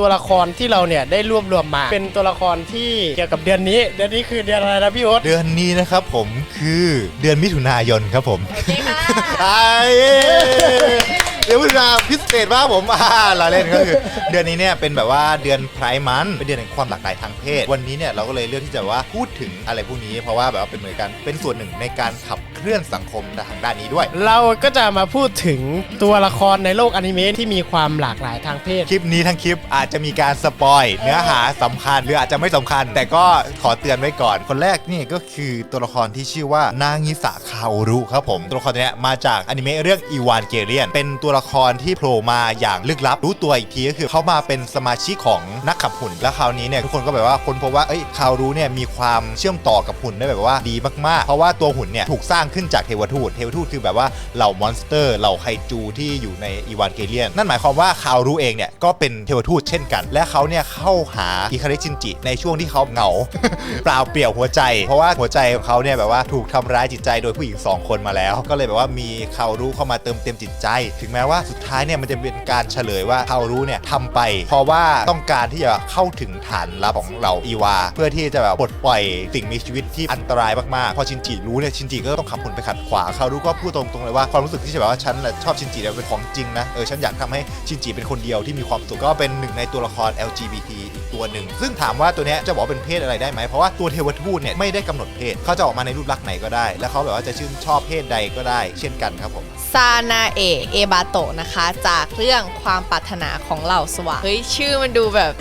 ตัวละครที่เราเนี่ยได้รวบรวมมา เป็นตัวละครที่เกี่ยวกับเดือนนี้ เดือนนี้คือเดือนอะไรนะพี่โอ๊ตเดือนนี้นะครับผมคือเดือนมิถุนายนครับผมโอเคค่ะไอ้ เดือนมิถุนาพิเศษมากผมอ่าเราเล่นก็คือเดือนนี้เนี่ยเป็นแบบว่าเดือนไพร์มันเป็นเดือนแห่งความหลากหลายทางเพศ วันนี้เนี่ยเราก็เลยเลือกที่จะว่าพูดถึงอะไรพวกนี้ เพราะว่าแบบว่าเป็นเหมือนกันเป็นส่วนหนึ่งในการขับเคลื่อนสังคมทางด้านนี้ด้วย เราก็จะมาพูดถึงตัวละครในโลกอนิเมะที่มีความหลากหลายทางเพศ คลิปนี้ทั้งคลิปอาจจะมีการสปอยเนื้อหาสำคัญหรืออาจจะไม่สำคัญ แต่ก็ขอเตือนไว้ก่อน คนแรกนี่ก็คือตัวละครที่ชื่อว่านางิสะคาโอรุครับผม ตัวละครตัวเนี้ยมาจากอนิเมะเรื่องอีวานเกเลียนเป็นตัวละครที่โผล่มาอย่างลึกลับรู้ตัวอีกทีก็คือเขามาเป็นสมาชิกของนักขับหุ่น แล้วคราวนี้เนี่ยทุกคนก็แบบว่าคนพบว่าเอ้ยคาโอรุเนี่ยมีความเชื่อมต่อกับหุ่นได้แบบว่าดีมากๆ เพราะว่าตัวหุ่นเนี่ยถูกสร้างขึ้นจากเทวทูตเทวทูตคือแบบว่าเหล่ามอนสเตอร์เหล่าไคจูที่อยู่ในอีวานเกเลียนนั่นหมายความว่าคาโอรุเองเนี่ยก็เป็นเทวทูตเช่นกัน และเขาเนี่ยเข้าหาอิคาริชินจิ ในช่วงที่เขาเหงา เปล่าเปลี่ยวหัวใจ เพราะว่าหัวใจของเขาเนี่ยแบบว่าถูกทำร้ายจิตใจโดยผู้หญิงสองคนมาแล้ว ก็เลยแบบว่ามีคาโอรุเข้ามาเติมเต็มจิตใจ ถึงแม้ว่าสุดท้ายเนี่ยมันจะเป็นการเฉลยว่าคาโอรุเนี่ยทำไป เพราะว่าต้องการที่จะเข้าถึงฐานลับของเหล่าอีวา เพื่อที่จะแบบปลดปล่อยสิ่งมีชีวิตที่อันตรายมากๆพอชินจิรู้เนี่ยชินจิก็ต้องขับหุ่นไปขัดขวางคาโอรุก็พูดตรงๆเลยว่าความรู้สึกที่แบบว่าฉันน่ะชอบชินจิเนี่ยเป็นของจริงนะเออฉันอยากทำให้ชินจิเป็นคนเดียวที่มีความสุขก็เป็นหนึ่งในตัวละคร LGBT อีกตัวหนึ่งซึ่งถามว่าตัวเนี้ยจะบอกเป็นเพศอะไรได้ไหมเพราะว่าตัวเทวทูตเนี่ยไม่ได้กำหนดเพศเขาจะออกมาในรูปลักษณ์ไหนก็ได้ แล้วเขาแบบว่าจะชื่นชอบเพศใดก็ได้ เช่นกันครับผม ซานาเอะเอบาโตะนะคะ จากเรื่องความปรารถนาของเหล่าสวะเฮ้ย ชื่อมันดูแบบ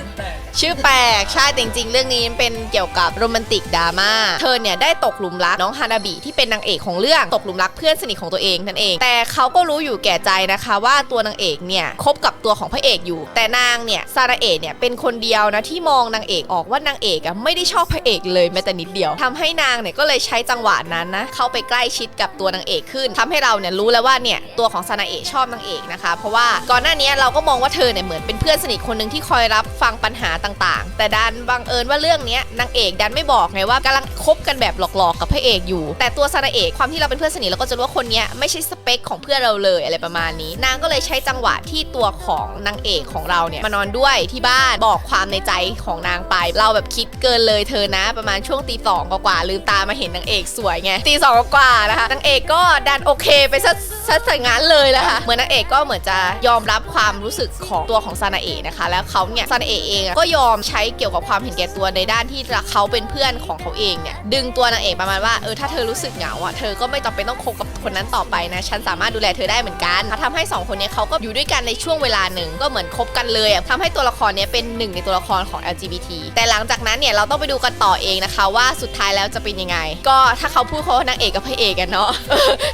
ชื่อแปลก ใช่แต่จริงๆ เรื่องนี้เป็นเกี่ยวกับโรแมนติกดราม่า เธอเนี่ยได้ตกหลุมรักน้องฮานาบิที่เป็นนางเอกของเรื่องตกหลุมรักเพื่อนสนิทของตัวเองนั่นเอง แต่เขาก็รู้อยู่แก่ใจนะคะว่าตัวนางเอกเนี่ยคบกับตัวของพระเอกอยู่ แต่นางเนี่ยซาราเอะเนี่ยเป็นคนเดียวนะที่มองนางเอกออกว่านางเอกอะไม่ได้ชอบพระเอกเลยแม้แต่นิดเดียวทำให้นางเนี่ยก็เลยใช้จังหวะนั้นนะเข้าไปใกล้ชิดกับตัวนางเอกขึ้นทำให้เราเนี่ยรู้แล้วว่าเนี่ยตัวของซานาเอะชอบนางเอกนะคะ เพราะว่าก่อนหน้านี้เราก็มองว่าเธอเนี่ยเหมือนเป็นเพื่อนสนิทคนหนึ่งที่คอยรับฟังปัญหาต่างๆ แต่ดันบังเอิญว่าเรื่องเนี้ยนางเอกดันไม่บอกไงว่ากำลังคบกันแบบหลอกๆกับพระเอกอยู่ แต่ตัวซานาเอะความที่เราเป็นเพื่อนสนิทเราก็จะรู้ว่าคนเนี้ยไม่ใช่สเปคของเพื่อนเราเลยอะไรประมาณนี้ นางก็เลยใช้จังหวะที่ตัวของนางเอกของเราเนี่ยมานอนด้วยที่บ้านบอกความในใจของนางไป เราแบบคิดเกินเลยเธอนะ ประมาณช่วงตีสองกว่าลืมตามาเห็นนางเอกสวยไงตีสองกว่านะคะนางเอกก็ดันโอเคไปซะซะอย่งนั้นเลยแหละค่ะเหมือนนางเอกก็เหมือนจะยอมรับความรู้สึกของตัวของซานาเอะนะคะ แล้วเขาเนี่ยซานาเอะเองก็ยอมใช้เกี่ยวกับความเห็นแก่ตัวในด้านที่เขาเป็นเพื่อนของเขาเองเนี่ยดึงตัวนางเอกประมาณว่าเออถ้าเธอรู้สึกเหงาอะเธอก็ไม่จำเป็นต้องคบกับคนนั้นต่อไปนะฉันสามารถดูแลเธอได้เหมือนกันทำให้สองคนนี้เขาก็อยู่ด้วยกันในช่วงเวลาหนึ่งก็เหมือนคบกันเลยอะทำให้ตัวละครเนี้ยเป็นหนึ่งในตัวละครของ LGBT แต่หลังจากนั้นเนี่ยเราต้องไปดูกันต่อเองนะคะ ว่าสุดท้ายแล้วจะเป็นยังไง ก็ถ้าเขาพูดเขาว่านางเอกกับพระเอกกันเนาะ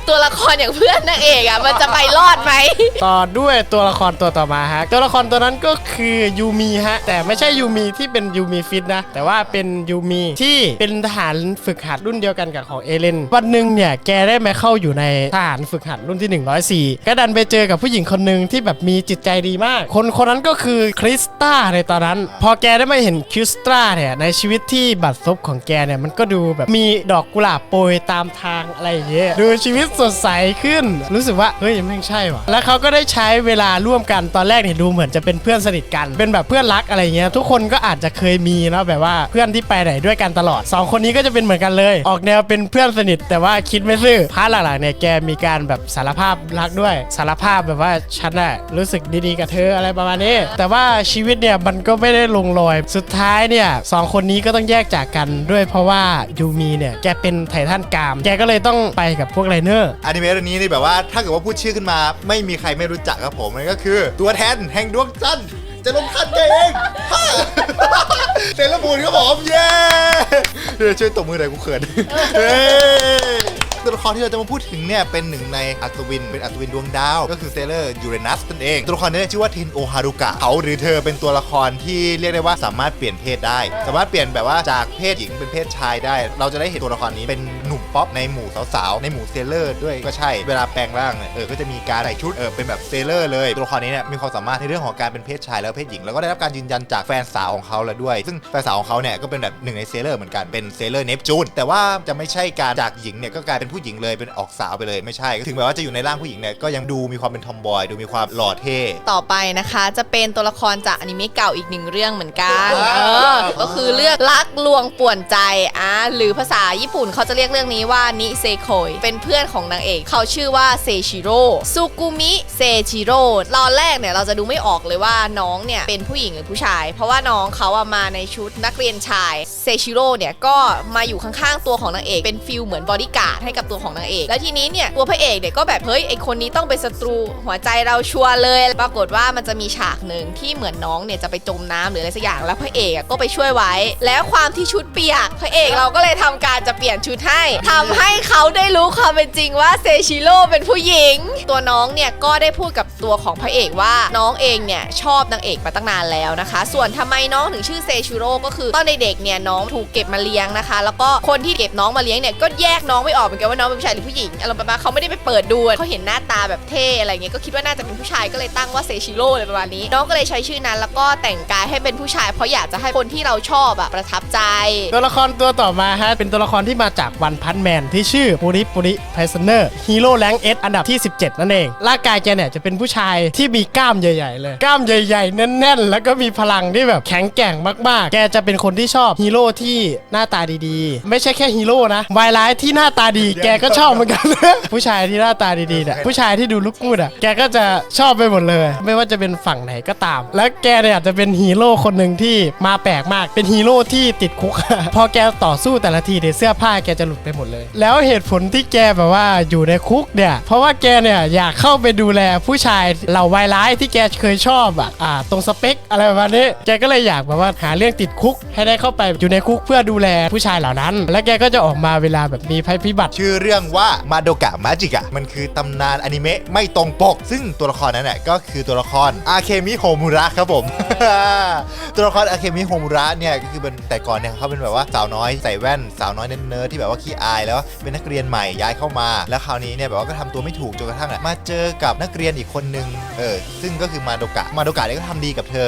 ตัวละครอย่างเพื่อนนางเอกอะมันจะไปรอดไหม ต่อด้วยตัวละครตัวต่อมาฮะ ตัวละครตัวนั้นก็คือยูมีฮะ แต่ไม่ใช่ยูมีที่เป็นยูมีฟิตนะ แต่ว่าเป็นยูมีที่เป็นทหารฝึกหัดรุ่นเดียวกันกับของเอเลน วันหนึ่งเนี่ยแกได้มาเข้าอยู่ในทหารฝึกหัดรุ่นที่ 104 ก็ดันไปเจอกับผู้หญิงคนหนึ่งที่แบบมีจิตใจดีมาก คนคนนั้นก็คือคริสตาในตอนนั้น พอแกได้มาเห็นคริสตาเนี่ยในชีวิตที่บัดซบของแกเนี่ยมันก็ดูแบบมีดอกกุหลาบโปรยตามทางอะไรอย่างเงี้ยดูชีวิตสดใสขึ้นรู้สึกว่าเฮ้ยไม่ใช่ว่ะแล้วเขาก็ได้ใช้เวลาร่วมกันตอนแรกเนี่ยดูเหมือนจะเป็นเพื่อนสนิทกัน เป็นแบบเพื่อนรักอะไรเงี้ยทุกคนก็อาจจะเคยมีเนาะแบบว่าเพื่อนที่ไปไหนด้วยกันตลอดสองคนนี้ก็จะเป็นเหมือนกันเลย ออกแนวเป็นเพื่อนสนิท แต่ว่าคิดไม่ซื่อพาร์ทหลังๆเนี่ยแกมีการแบบสารภาพรักด้วย สารภาพแบบว่าฉันอะรู้สึกดีๆกับเธออะไรประมาณนี้ แต่ว่าชีวิตเนี่ยมันก็ไม่ได้ลงรอย สุดท้ายเนี่ยสองคนนี้ก็ต้องแยกจากกันด้วยเพราะว่ายูมีเนี่ยแกเป็นไททันกาม แกก็เลยต้องไปกับพวกไรเนอร์อนิเมะเรื่องนี้นี่แบบว่าถ้าเกิดว่าพูดชื่อขึ้นมา ไม่มีใครไม่รู้จักครับผมนั่นก็คือ ตัวแทนแห่งดวงจันทร์จะลงทันแกเองฮ่าเซเลบูนครับผมเย้เดี๋ยวช่วยตบมือหน่อยกูเขินเฮ้ยตัวละครที่เราจะมาพูดถึงเนี่ยเป็นหนึ่งในอัศวินเป็นอัศวินดวงดาว ก็คือเซเลอร์ยูเรนัสนั่นเองตัวละครนี้ชื่อว่าเทนโอฮารุกะเขาหรือเธอเป็นตัวละครที่เรียกได้ว่าสามารถเปลี่ยนเพศได้ สามารถเปลี่ยนแบบว่าจากเพศหญิงเป็นเพศชายได้ เราจะได้เห็นตัวละครนี้เป็น หนุ่มป๊อปในหมู่สาวๆในหมู่เซเลอร์ด้วยก็ใช่เวลาแปลงร่างเนี่ยเออก็จะมีการใส่ชุดเออเป็นแบบเซเลอร์เลยตัวละครนี้เนี่ยมีความสามารถในเรื่องของการเป็นเพศชายแล้วก็เพศหญิง แล้วก็ได้รับการยืนยันจากแฟนสาวของเขาแล้วด้วย ซึ่งแฟนสาวของเขาเนี่ยก็เป็นแบบหนึ่งในเซเลอร์เหมือนกันเป็นเซเลอร์เนปจูนแต่ว่าจะไม่ใช่การจากหญิงเนี่ยก็กลายเป็นผู้ผู้หญิงเลยเป็นออกสาวไปเลยไม่ใช่ถึงแม้ว่าจะอยู่ในร่างผู้หญิงเนี่ยก็ยังดูมีความเป็นทอมบอยดูมีความหล่อเท่ต่อไปนะคะจะเป็นตัวละครจากอนิเมะเก่าอีกหนึ่งเรื่องเหมือนกันว้าวเออก็คือเรื่องรักลวงป่วนใจอะหรือภาษาญี่ปุ่นเขาจะเรียกเรื่องนี้ว่านิเซโคยเป็นเพื่อนของนางเอก เขาชื่อว่าเซชิโร่ซูกุมิเซชิโร่ตอนแรกเนี่ยเราจะดูไม่ออกเลยว่าน้องเนี่ยเป็นผู้หญิงหรือผู้ชาย เพราะว่าน้องเขาอะมาในชุดนักเรียนชายเซชิโร่เนี่ยก็มาอยู่ข้างๆตัวของนางเอก เป็นฟิลเหมือนบอดี้การ์ดให้กับตัวของนางเอก แล้วทีนี้เนี่ยตัวพระเอกเนี่ยก็แบบเฮ้ยไอคนนี้ต้องเป็นศัตรูหัวใจเราชัวร์เลย ปรากฏว่ามันจะมีฉากหนึ่งที่เหมือนน้องเนี่ยจะไปจมน้ำหรืออะไรสักอย่างแล้วพระเอกก็ไปช่วยไว้ แล้วความที่ชุดเปียกพระเอกเราก็เลยทำการจะเปลี่ยนชุดให้ทำให้เขาได้รู้ความเป็นจริงว่าเซชิโร่เป็นผู้หญิง ตัวน้องเนี่ยก็ได้พูดกับตัวของพระเอกว่าน้องเองเนี่ยชอบนางเอกมาตั้งนานแล้วนะคะ ส่วนทำไมน้องถึงชื่อเซชิโร่ก็คือตอนเด็กๆเนี่ยน้องถูกเก็บมาเลี้ยงนะคะ แล้วก็คนที่เก็บน้องมาเลี้ยงเนี่ยก็แยกน้องไม่ออกเหมือนกันว่าน้องเป็นผู้ชายหรือผู้หญิงอารมณ์ประมาณเขาไม่ได้ไปเปิดดูเขาเห็นหน้าตาแบบเท่อะไรเงี้ยก็คิดว่าน่าจะเป็นผู้ชายก็เลยตั้งว่าเซชิโร่เลยประมาณนี้ น้องก็เลยใช้ชื่อนั้น แล้วก็แต่งกายให้เป็นผู้ชายเพราะอยากจะให้คนที่เราชอบอะประทับใจ ตัวละครตัวต่อมาฮะเป็นตัวละครที่มาจากวันพันแมนที่ชื่อปุริปุริไพซเนอร์ฮีโร่แรงเอสอันดับที่ 17 นั่นเอง ร่างกายแกเนี่ยจะเป็นผู้ชายที่มีกล้ามใหญ่ๆ เลย กล้ามใหญ่ๆ แน่นๆ แล้วก็มีพลังที่แบบแข็งแกร่งมากๆ แกจะเป็นคนที่ชอบฮีโร่ที่หน้าตาดีๆ ไม่ใช่แค่ฮีโร่นะวายร้ายที่หน้าตาดี แกก็ชอบเหมือนกัน ผู้ชายที่หน้าตาดีๆเนี่ยผู้ชายที่ดูลุกมูดอะแกก็จะชอบไปหมดเลย ไม่ว่าจะเป็นฝั่งไหนก็ตาม แล้วแกเนี่ยอาจจะเป็นฮีโร่คนหนึ่งที่มาแปลกมากเป็นฮีโร่ที่ติดคุก พอแกต่อสู้แต่ละทีเนี่ยเสื้อผ้าแกจะหลุดไปหมดเลย แล้วเหตุผลที่แกแบบว่าอยู่ในคุกเนี่ย เพราะว่าแกเนี่ยอยากเข้าไปดูแลผู้ชายเหล่าวายร้ายที่แกเคยชอบอะอ่าตรงสเปคอะไรประมาณนี้แกก็เลยอยากแบบว่าหาเรื่องติดคุก ให้ได้เข้าไปอยู่ในคุกเพื่อดูแลผู้ชายเหล่านั้น และแกก็จะออกมาเวลาแบบมีภัยพิบัติ ชื่อเรื่องว่ามาโดกะมาจิกะมันคือตำนานอนิเมะไม่ตรงปก ซึ่งตัวละครนั้นน่ะก็คือตัวละครอาเคมิโฮมุระครับผม ตัวละครอาเคมิโฮมุระเนี่ยก็คือเป็นแต่ก่อนเนี่ยเขาเป็นแบบว่าสาวน้อยใส่แว่นสาวน้อยเนิร์ดๆที่แบบว่าขี้อายแล้วเป็นนักเรียนใหม่ย้ายเข้ามา แล้วคราวนี้เนี่ยแบบว่าก็ทำตัวไม่ถูกจนกระทั่งมาเจอกับนักเรียนอีกคนนึงเออซึ่งก็คือมาโดกะมาโดกะเนี่ยก็ทำดีกับเธอ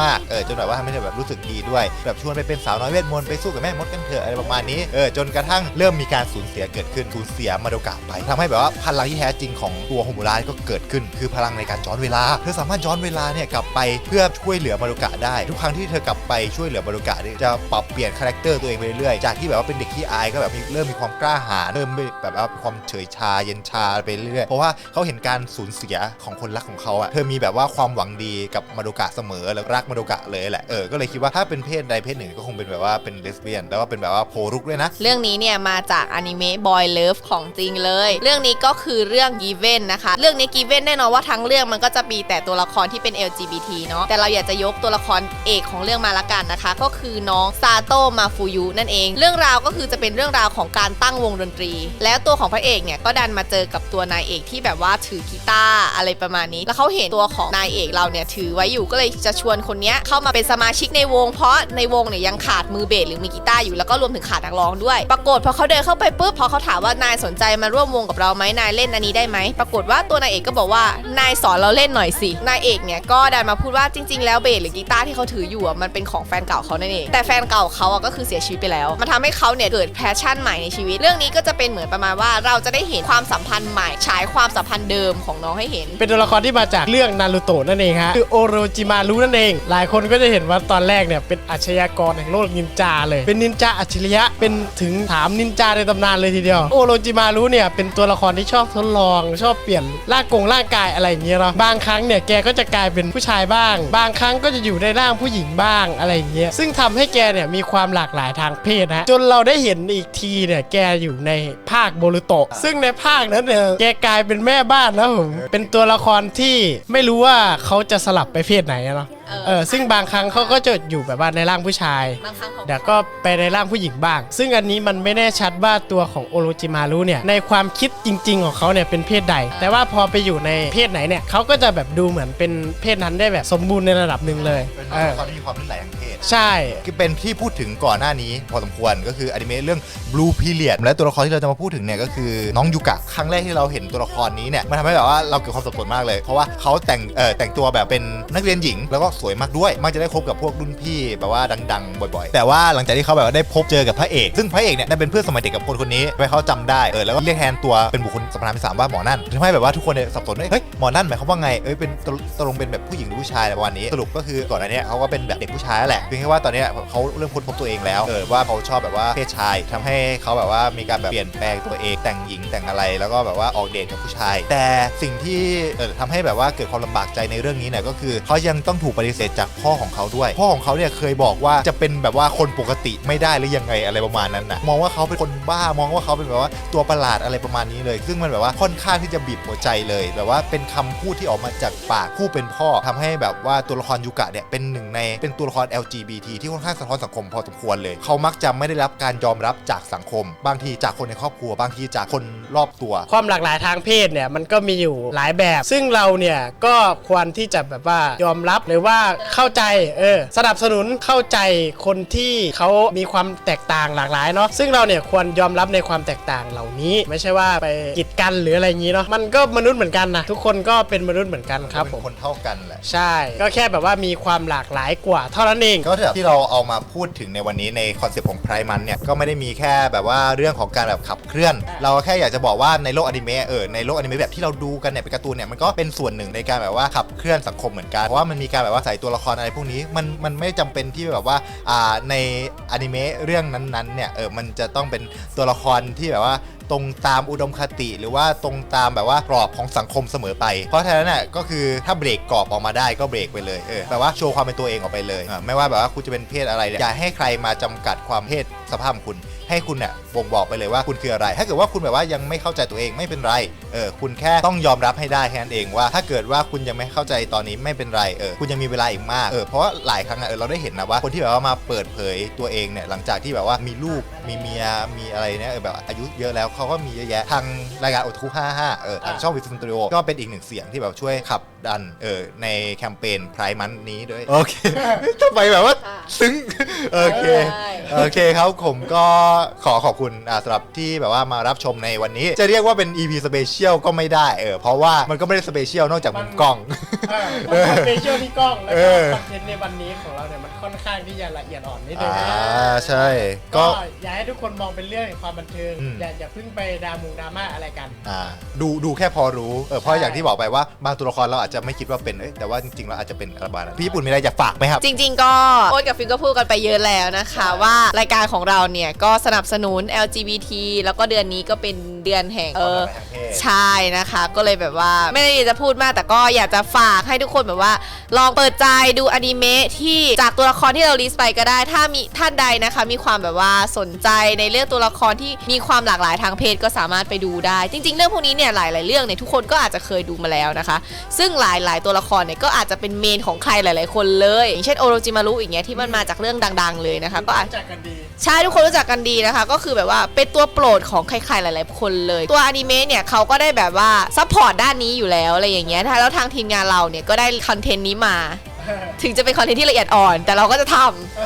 มากๆเออจนแบบว่าทำให้เธอแบบรู้สึกดีด้วยแบบชวนไปเป็นสาวน้อยเวทมนต์ไปสู้กับแม่มดกันเถอะอะไรประมาณนี้เออจนกระทั่งเริ่มมีการสูญเสียเกิดขึ้นสูญเสียมาโดกะไปทำให้แบบว่าพลังที่แท้จริงของตัวโฮมูระก็เกิดขึ้น คือพลังในการย้อนเวลาเธอสามารถย้อนเวลาเนี่ยกลับไปเพื่อช่วยเหลือมาโดกะได้ทุกครั้งที่เธอกลับไปช่วยเหลือมาโดกะจะปรับเปลี่ยนคาแรคเตอร์ตัวเองไปเรื่อยๆจากที่แบบว่าเป็นเด็กที่อายก็แบบมีเริ่มมีความกล้าหาญเริ่มแบบว่าความเฉยชาเย็นชาไปเรื่อยเพราะว่าเขาเห็นการสูญเสียของคนรักของเขาอะเธอมีแบบว่าความหวังดีกับมาโดกะเสมอแล้วรักมาโดกะเลยแหละเออก็เลยคิดว่าถ้าเป็นเพศใดเพศหนึ่งก็คงเป็นแบบว่าเป็นเลสเบี้ยนแล้วก็เป็นแบบว่าโพรุกด้วยนะ เรื่องนี้เนี่ยมาจากอนิเมะ Boy Love ของจริงเลย เรื่องนี้ก็คือเรื่อง Given นะคะ เรื่องนี้ Given แน่นอนว่าทั้งเรื่องมันก็จะมีแต่ตัวละครที่เป็น LGBT เนาะแต่เราอยากจะยกตัวละครเอกของเรื่องมาละกันนะคะ ก็คือน้องซาโตะมาฟูยุนั่นเอง เรื่องราวก็คือจะเป็นเรื่องราวของการตั้งวงดนตรี แล้วตัวของพระเอกเนี่ยก็ดันมาเจอกับตัวนายเอกที่แบบว่าถือกีตาร์อะไรประมาณนี้ แล้วเขาเห็นตัวของนายเอกเราเนี่ยถือไว้อยู่ก็เลยจะชวนคนนี้เข้ามาเป็นสมาชิกในวง เพราะในวงเนี่ยยังขาดมือเบสหรือมีกีตาร์อยู่แล้วก็รวมถึงขาดนักร้องด้วย ปรากฏพอเขาเดินเข้าไปปุ๊บพอเขาถามว่านายสนใจมาร่วมวงกับเราไหมนายเล่นอันนี้ได้ไหมปรากฏว่าตัวนายเอกก็บอกว่านายสอนเราเล่นหน่อยสินายเอกเนี่ยก็ดันมาพูดว่าจริง ๆ แล้วเบสหรือกีตาร์ที่เขาถืออยู่มันเป็นของแฟนเก่าเขานั่นเองแต่แฟนเก่าเขาอะก็คือเสียชีวิตไปแล้วมันทำให้เขาเนี่ยเกิดแพชชั่นใหม่ในชีวิต เรื่องนี้ก็จะเป็นเหมือนประมาณว่าเราจะได้เห็นความสัมพันธ์ใหม่ฉายความสัมพันธ์เดิมของน้องให้เห็น เป็นตัวละครที่มาจากเรื่องนารูโตะนั่นเองฮะคือโอโรจิมารุนั่นเอง หลายคนก็จะเห็นว่าตอนแรกเนี่ยเป็นอาชญากรแห่งโลกนินจาเลย เป็นนินจาอัจฉริยะเป็นถึงถามนินจาในตำนานเลยทีเดียว โอโรจิมารุเนี่ยเป็นตัวละครที่ชอบทดลอง ชอบเปลี่ยนร่างกงร่างกายอะไรอย่างเงี้ยเนาะบางครั้งเนี่ยแกก็จะกลายเป็นผู้ชายบ้าง บางครั้งก็จะอยู่ในร่างผู้หญิงบ้างอะไรอย่างเงี้ยซึ่งทำให้แกเนี่ยมีความหลากหลายทางเพศนะจนเราได้เห็นอีกทีเนี่ยแกอยู่ในภาคโบรุโตะ ซึ่งในภาคนั้นเนี่ยแกกลายเป็นแม่บ้านนะผมเป็นตัวละครที่ไม่รู้ว่าเขาจะสลับไปเพศไหนอะเนาะเออเออซึ่งบางครั้งเขาก็จะอยู่แบบว่าในร่างผู้ชาย บางครั้งเขาเดี๋ยวก็ไปในร่างผู้หญิงบ้าง ซึ่งอันนี้มันไม่แน่ชัดว่าตัวของโอโรจิมารุเนี่ย ในความคิดจริง ๆ ของเขาเนี่ยเป็นเพศใด แต่ว่าพอไปอยู่ในเพศไหนเนี่ยเขาก็จะแบบดูเหมือนเป็นเพศนั้นได้แบบสมบูรณ์ในระดับหนึ่งเลยเป็นเอตัวอละครที่มีความหลากหลายทางเพศ ใช่ คือเป็นที่พูดถึงก่อนหน้านี้พอสมควรก็คืออนิเมะเรื่อง Blue Period และตัวละครที่เราจะมาพูดถึงเนี่ยก็คือน้องยูกะครั้งแรกที่เราเห็นตัวละครนี้เนี่ยมันทำให้แบบว่าเราเกิดความสับสนมากเลย เพราะว่าเขาแต่งเอ่อแต่งตัวแบบเป็นนักเรียนหญิง แล้วก็สวยมากด้วย มักจะได้คบกับพวกรุ่นพี่แบบว่าดัง ๆ บ่อยๆ แต่ว่าหลังจากที่เขาแบบว่าได้พบเจอกับพระเอก ซึ่งพระเอกเนี่ยได้เป็นเพื่อนสมัยเด็กกับคนคนนี้ไปเขาจำได้เออแล้วก็เรียกแทนตัวเป็นบุคคลสำคัญที่สามว่าหมอนั่นทำให้แบบว่าทุกคนเนี่ยสับสนเฮ้ยหมอนั่นหมายความว่าไงเอ้ยเป็นตกลงเป็นแบบผู้หญิงหรือผู้ชายอะไรประมาณนี้สรุปก็คือก่อนหน้านี้เขาก็เป็นแบบเด็กผู้ชายแหละเพียงแค่ว่าตอนเนี้ยเขาเริ่มค้นพบตัวเองแล้วเออว่าเขาชอบแบบว่าเพศชายทำให้เขาแบบว่ามีการแบบเปลี่ยนแปลงตัวเองแต่งหญิงแต่งอะไร แล้วก็แบบว่าออกเดทกับผู้ชาย แต่สิ่งที่เออทำให้แบบว่าเกิดความลำบากใจในเรื่องนี้เนี่ยก็คือเขายังต้องถูกปฏิเสธจากพ่อของเขาด้วย พ่อของเขาเนี่ยเคยบอกว่าจะเป็นแบบว่าคนปกติไม่ได้หรือยังไงอะไรประมาณนั้นนะมองว่าเขาเป็นคนบ้ามองว่าเขาเป็นแบบว่าตัวประหลาดอะไรประมาณนี้เลย ซึ่งมันแบบว่าค่อนข้างที่จะบีบหัวใจเลย แบบว่าเป็นคำพูดที่ออกมาจากปากผู้เป็นพ่อทำให้แบบว่าตัวละครยูกะเนี่ยเป็นหนึ่งในเป็นตัวละคร LGBT ที่ค่อนข้างสะท้อนสังคมพอสมควรเลย เขามักจะไม่ได้รับการยอมรับจากสังคม บางทีจากคนในครอบครัวบางทีจากคนรอบตัว ความหลากหลายทางเพศเนี่ยมันก็มีอยู่หลายแบบ ซึ่งเราเนี่ยก็ควรที่จะแบบว่ายอมรับหรือว่าเข้าใจเออสนับสนุนเข้าใจคนที่เขามีความแตกต่างหลากหลายเนาะซึ่งเราเนี่ยควรยอมรับในความแตกต่างเหล่านี้ ไม่ใช่ว่าไปกีดกันหรืออะไรอย่างนี้เนาะมันก็มนุษย์เหมือนกันนะทุกคนก็เป็นมนุษย์เหมือนกันครับผมเป็นคนเท่ากันแหละใช่ ก็แค่แบบว่ามีความหลากหลายกว่าเท่านั้นเองก็ที่เราเอามาพูดถึงในวันนี้ในคอนเซปต์ของไพร์มันเนี่ยก็ไม่ได้มีแค่แบบว่าเรื่องของการแบบขับเคลื่อน เราแค่อยากจะบอกว่าในโลกอนิเมะเออในโลกอนิเมะแบบที่เราดูกันเนี่ยเป็นการ์ตูนเนี่ยมันก็เป็นส่วนหนึ่งในการแบบว่าขับเคลื่อนสังคมเหมือนกันเพราะว่ามันมีการแบบว่าใส่ตัวละครอะไรพวกนี้มันมันไม่จำเป็นที่แบบว่าอ่าในอนิเมะเรื่องนั้นๆเนี่ยเออมันจะต้องเป็นตัวละครที่แบบว่าตรงตามอุดมคติ หรือว่าตรงตามแบบว่ากรอบของสังคมเสมอไป เพราะฉะนั้นน่ะก็คือถ้าเบรกกรอบออกมาได้ก็เบรกไปเลยเออแบบว่าโชว์ความเป็นตัวเองออกไปเลยอะไม่ว่าแบบว่าคุณจะเป็นเพศอะไรเนี่ยอย่าให้ใครมาจำกัดความเพศสภาพของคุณ ให้คุณเนี่ยบ่งบอกไปเลยว่าคุณคืออะไร ถ้าเกิดว่าคุณแบบว่ายังไม่เข้าใจตัวเองไม่เป็นไรเออคุณแค่ต้องยอมรับให้ได้แค่นั้นเองว่า ถ้าเกิดว่าคุณยังไม่เข้าใจตอนนี้ไม่เป็นไรเออคุณยังมีเวลาอีกมากเออเพราะว่าหลายครั้งอะเออเราได้เห็นนะว่าคนที่แบบว่ามาเปิดเผยตัวเองเนี่ยหลังจากที่แบบว่ามีลูกมีเมียมีอะไรเนี่ยเออแบบอายุเยอะแล้วเขาก็มีเยอะแยะทางรายการโอทุ55เออทางช่องวิส s ตูดิโอก็เป็นอีกหนึ่งเสียงที่แบบช่วยขับดันเออในแคมเปญไพร์มันนี้ด้วย โอเค ทำไมแบบว่าค่ะซึ้ง โอเคใช่ โอเคครับผมก็ขอขอบคุณอ่าสำหรับที่แบบว่ามารับชมในวันนี้ จะเรียกว่าเป็น EP สเปเชียลก็ไม่ได้เออเพราะว่ามันก็ไม่ได้สเปเชียลนอกจากมุมกล้องเออสเปเชียลที่กล้องแล้วเอก็อ คอนเทนต์ในวันนี้ของเราเนี่ยมันค่อนข้างที่จะละเอียดอ่อนนิดนึงอ่านะใช่ ก็ ก็อยากให้ทุกคนมองเป็นเรื่องแห่งความบันเทิงอืม อย่าอย่าเพิ่งไปดรามุงดราม่าอะไรกัน อ่าดูดูแค่พอรู้เออเพราะใช่ อย่างที่บอกไปว่าบางตัวละครเราอาจจะไม่คิดว่าเป็นเอ้ยแต่ว่าจริงๆเราอาจจะเป็นอะไรบ้างพี่ญี่ปุ่นมีอะไรอยากฝากไหมครับ จริงๆก็โอ๊ตกับฟิล์มก็พูดกันไปเยอะแล้วนะคะ ว่ารายการของเราเนี่ย ก็สนับสนุน LGBT แล้วก็เดือนนี้ก็เป็นเดือนแห่งเออความรักทางเพศใช่นะคะ ก็เลยแบบว่าไม่ได้จะพูดมาก แต่ก็อยากจะฝากให้ทุกคนแบบว่า ลองเปิดใจดูอนิเมะที่จากตัวละครที่เราลิสต์ไปก็ได้ ถ้ามีท่านใดนะคะ มีความแบบว่าสนใจในเรื่องตัวละครที่มีความหลากหลายทางเพศก็สามารถไปดูได้ จริง ๆ เรื่องพวกนี้เนี่ยหลาย ๆ เรื่องเนี่ยทุกคนก็อาจจะเคยดูมาแล้วนะคะ ซึ่งหลาย ๆ ตัวละครเนี่ยก็อาจจะเป็นเมนของใครหลาย ๆ คนเลยอย่างเช่นโอโรจิมารุอย่างเงี้ยที่มันมาจากเรื่องดัง ๆ เลยนะคะ ก็อาจรู้จักกันดี ใช่ทุกคนรู้จักกันดีนะคะ ก็คือแบบว่าเป็นตัวโปรดของใครๆหลาย ๆ คนเลย ตัวอนิเมะเนี่ยเขาก็ได้แบบว่าซัพพอร์ตด้านนี้อยู่แล้วอะไรอย่างเงี้ยแล้วทางทีมงานเราเนี่ยก็ได้คอนเทนต์นี้มา ถึงจะเป็นคอนเทนต์ที่ละเอียดอ่อน แต่เราก็จะท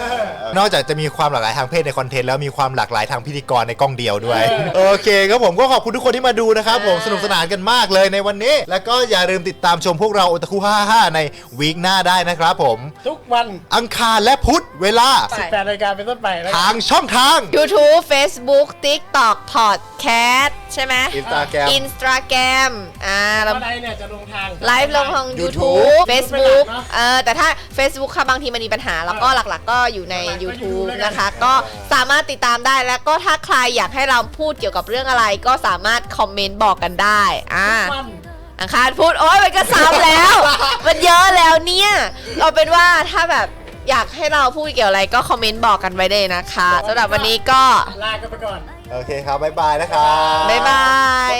ำนอกจากจะมีความหลากหลายทางเพศในคอนเทนต์แล้วมีความหลากหลายทางพิธีกรในกล้องเดียวด้วย โอเคครับผมก็ขอบคุณทุกคนที่มาดูนะครับผมอ่าสนุกสนานกันมากเลยในวันนี้ แล้วก็อย่าลืมติดตามชมพวกเราโอตาคุ55 ในวีคหน้าได้นะครับผม ทุกวันอังคารและพุธเวลา18นาฬิกาเป็นต้นไปนะทางช่องทาง YouTube Facebook TikTok Podcast ใช่ไหม Instagram Instagram อ่าแล้แล้ววไลฟ์เนี่ยจะลงทาง ไลฟ์ลงทาง YouTube YouTube Facebook เป็นหลักเนอะ เออแต่ถ้า Facebook ค่ะบางทีมันมีปัญหา แล้วก็หลักๆ ก็อยู่ในหลักๆก็ YouTube YouTube นะคะแล้วกันก็สามารถติดตามได้แล้วก็ถ้าใครอยากให้เราพูดเกี่ยวกับเรื่องอะไร ก็สามารถคอมเมนต์บอกกันได้อ่าทุกวันอังคารพูดโอ้ยมันก็ซ้ำแล้ว มันเยอะแล้วเนี่ยเอาเป็นว่าถ้าแบบอยากให้เราพูดเกี่ยวอะไรก็คอมเมนต์บอกกันไว้เลยนะคะสำหรับวันนี้ก็ ลากันไปก่อน โอเคครับ บ๊ายบายนะครับ บ๊ายบาย